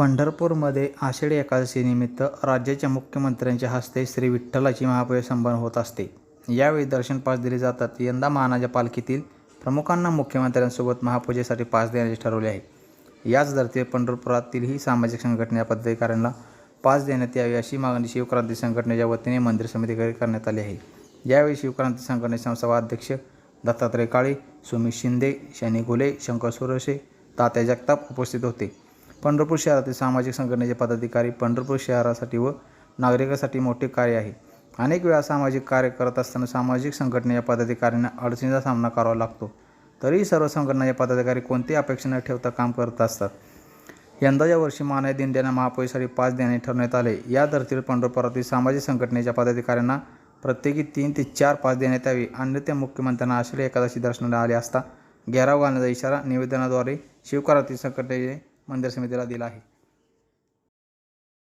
पंढरपूरमध्ये आषाढी एकादशीनिमित्त राज्याच्या मुख्यमंत्र्यांच्या हस्ते श्री विठ्ठलाची महापूजा संपन्न होत असते. यावेळी दर्शन पास दिले जातात. यंदा महानाच्या पालखीतील प्रमुखांना मुख्यमंत्र्यांसोबत महापूजेसाठी पास देण्याचे ठरवले आहे. याच धर्तीवर पंढरपुरातीलही सामाजिक संघटना पदाधिकाऱ्यांना पास देण्यात यावी अशी मागणी शिवक्रांती संघटनेच्या वतीने मंदिर समितीकडे करण्यात आली आहे. यावेळी शिवक्रांती संघटनेचे संस्थापक अध्यक्ष दत्तात्रय काळे सुमित शिंदे शनी घुले शंकर सुरसे तात्या जगताप उपस्थित होते. पंढरपूर शहरातील सामाजिक संघटनेचे पदाधिकारी पंढरपूर शहरासाठी व नागरिकांसाठी मोठे कार्य आहे. अनेक वेळा सामाजिक कार्य करत असताना सामाजिक संघटनेच्या पदाधिकाऱ्यांना अडचणीचा सामना करावा लागतो. तरीही सर्व संघटनाचे पदाधिकारी कोणतीही अपेक्षा न ठेवता काम करत असतात. यंदाच्या वर्षी मानय दिंड्यांना महापूजेसाठी पाच देणे ठरवण्यात आले. या धर्तीवर पंढरपुरातील सामाजिक संघटनेच्या पदाधिकाऱ्यांना प्रत्येकी तीन ते चार पाच देण्यात यावे अन्यथा मुख्यमंत्र्यांना आषाढी एकादशी दर्शनाला आले असता घेराव घालण्याचा इशारा निवेदनाद्वारे शिवकारातील संघटनेचे मंदिर समितीला दिला आहे